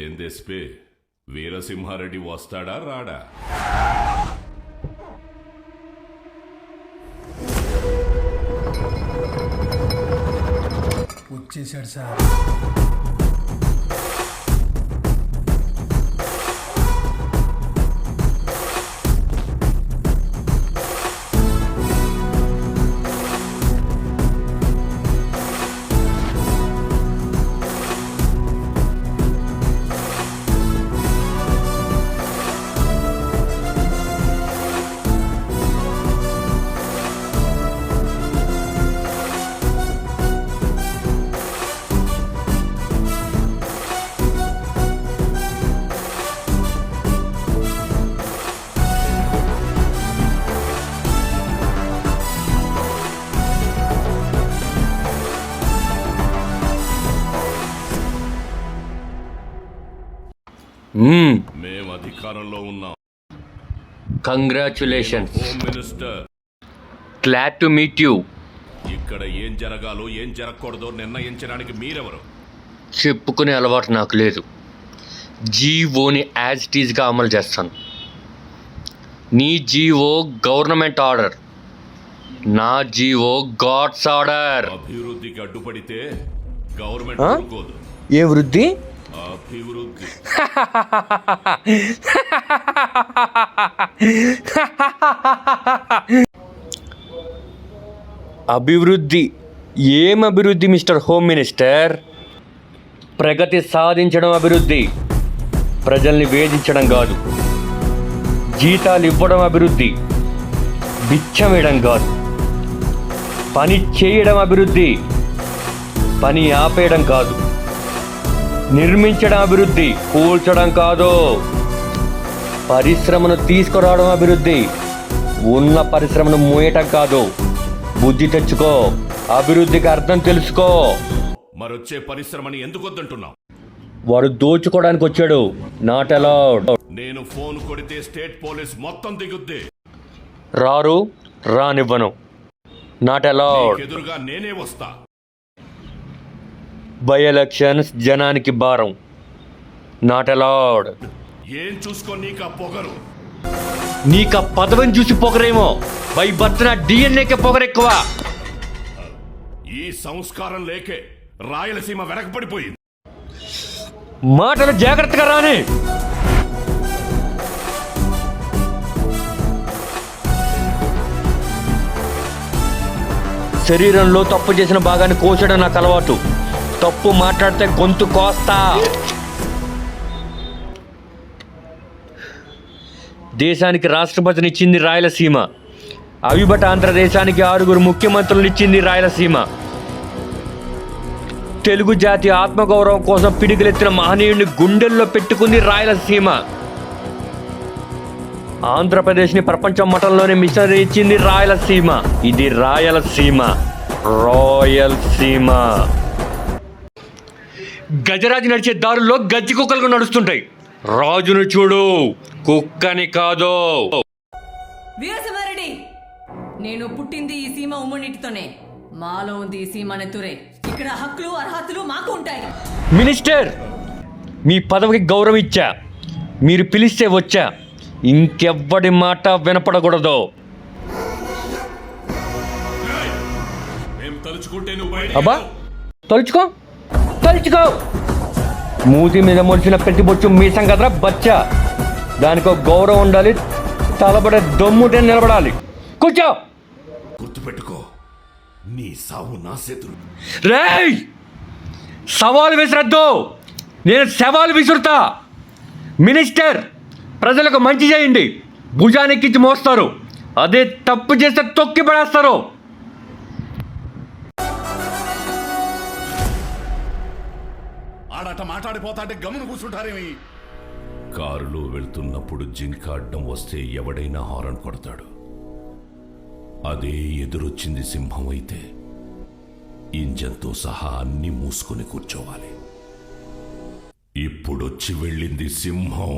ఏం తెస్పే? వీరసింహారెడ్డి వస్తాడా రాడా? వచ్చేసాడు సార్. మేం అధికారంలో ఉన్నాం. Congratulations home minister glad to meet you ఇక్కడ ఏం జరగాలో ఏం జరగకూడదో నిర్ణయించడానికి మీరెవరు? చెప్పుకునే అలవాటు నాకు లేదు. జీవోని యాజ్ ఇట్ ఈజ్గా అమలు చేస్తాను. నీ జీవో గవర్నమెంట్ ఆర్డర్ నా జీవో గాడ్స్ ఆర్డర్ అభివృద్ధికి అడ్డుపడితే గవర్నమెంట్ ఏ వృద్ధి? అభివృద్ధి. అభివృద్ధి. ఏం అభివృద్ధి మిస్టర్ హోమ్ మినిస్టర్? ప్రగతి సాధించడం అభివృద్ధి. ప్రజల్ని వేధించడం కాదు. జీతాలు ఇవ్వడం అభివృద్ధి. బిచ్చం వేయడం కాదు. పని చేయడం అభివృద్ధి. పని ఆపేయడం కాదు. నిర్మించడం అభివృద్ధి కూల్చడం కాదు. పరిశ్రమను తీసుకురావడం అభివృద్ధి ఉన్న పరిశ్రమను మూయటం కాదు. బుద్ధి తెచ్చుకో అభివృద్ధికి అర్థం తెలుసుకో. మరొచ్చే పరిశ్రమని ఎందుకు వద్దంటున్నావు? వాడు దోచుకోవడానికి వచ్చాడు. నాట్ అలౌడ్ నేను ఫోన్ కొడితే స్టేట్ పోలీస్ మొత్తం దిగుద్ది. రారు రానివ్వను. నాట్ అలౌడ్ ఎదురుగా నేనే వస్తా. బై ఎలక్షన్స్ జనానికి భారం. నాట్ అలౌడ్ ఏం చూసుకో నీకు పొగరు? నీకు ఆ పదవిని చూసి పొగరేమో. బై బర్త్ నా డిఎన్ఏకే పొగరెక్కువ ఈ సంస్కారం లేకే రాయలసీమ వెనకబడిపోయింది. మాటలు జాగ్రత్తగా రాని. శరీరంలో తప్పు చేసిన భాగాన్ని కోసడం నాకు అలవాటు. తప్పు మాట్లాడితే గొంతు కోస్తా. దేశానికి రాష్ట్రపతిని ఇచ్చింది రాయలసీమ. అవిభట ఆంధ్రదేశానికి ఆరుగురు ముఖ్యమంత్రులు ఇచ్చింది రాయలసీమ. తెలుగు జాతి ఆత్మగౌరవం కోసం పిడికిలెత్తిన మహనీయుడిని గుండెల్లో పెట్టుకుంది రాయలసీమ. ఆంధ్రప్రదేశ్ని ప్రపంచం మఠంలోనే మిషనరీ ఇచ్చింది రాయలసీమ. ఇది రాయలసీమ. రాయలసీమ. గజరాజు నడిచే దారుల్లో గజ్జి కుక్కలు నడుస్తుంటాయి. రాజును చూడు కుక్కని కాదు. వీరసింహారెడ్డి నేను పుట్టింది ఈ సీమ ఉమ్మనీటితోనే మాలో ఉంది ఈ సీమ నెత్తురే. ఇక్కడ హక్కులు అర్హతలు మాకు ఉంటాయి. మినిస్టర్ మీ పదవికి గౌరవం ఇచ్చా. మీరు పిలిస్తే వచ్చా. ఇంకెవ్వడి మాట వినపడకూడదు. అబ్బా. తలుచుకో. తలుచుకో. మూతి మీద మొలిచిన పెట్టి బొచ్చు మీసం కదరా బచ్చా. దానికి ఒక గౌరవం ఉండాలి తలబడే దమ్ముటే నిలబడాలి. కూర్చో. గుర్తుపెట్టుకో నీ సావు నా చేతులు. రేయ్! సవాలు విసిరద్దు. నేను సవాలు విసురుతా. మినిస్టర్ ప్రజలకు మంచి చేయండి. భుజానెక్కించి మోస్తారు. అదే తప్పు చేస్తే తొక్కి పడేస్తారు మాట మాట్లాడిపోతాంటే గమను కూర్చుంటారేమి? కారులో వెళ్తున్నప్పుడు జింక అడ్డం వస్తే ఎవడైనా హారన్ కొడతాడు. అదే ఎదురొచ్చింది సింహం అయితే ఇంజన్తో సహా అన్ని మూసుకొని కూర్చోవాలి. ఇప్పుడొచ్చి వెళ్ళింది సింహం.